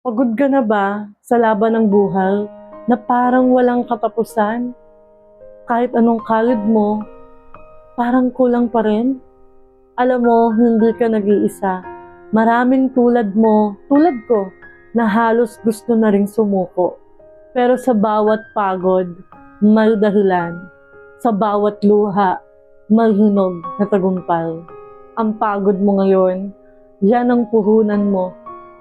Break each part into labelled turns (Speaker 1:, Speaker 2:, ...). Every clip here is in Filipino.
Speaker 1: Pagod ka na ba sa laban ng buhay na parang walang katapusan? Kahit anong kalid mo, parang kulang pa rin? Alam mo, hindi ka nag-iisa. Maraming tulad mo, tulad ko, na halos gusto na ring sumuko. Pero sa bawat pagod, may dahilan. Sa bawat luha, may hinog na tagumpay. Ang pagod mo ngayon, yan ang puhunan mo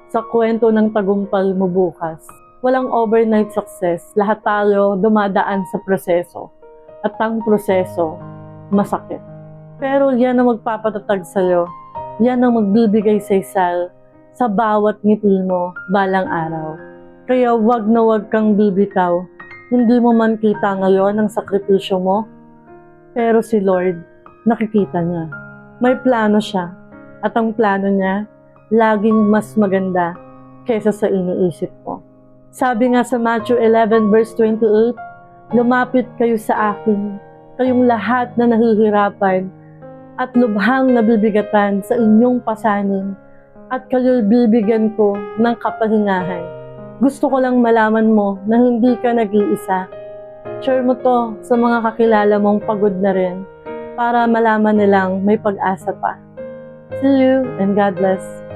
Speaker 1: sa kwento ng tagumpay mo bukas. Walang overnight success. Lahat tayo dumadaan sa proseso. At ang proseso, masakit. Pero yan ang magpapatatag sa'yo. Yan ang magbibigay sa isal sa bawat ngiti mo balang araw. Kaya wag na wag kang bibitaw. Hindi mo man kita ngayon ang sakripisyo mo. Pero si Lord, nakikita niya. May plano siya. At ang plano niya, laging mas maganda kaysa sa iniisip mo. Sabi nga sa Matthew 11 verse 28, Lumapit kayo sa akin, kayong lahat na nahihirapan at lubhang nabibigatan sa inyong pasanin at kayo'y bibigyan ko ng kapahingahan. Gusto ko lang malaman mo na hindi ka nag-iisa. Share mo to sa mga kakilala mong pagod na rin para malaman nilang may pag-asa pa. See you and God bless.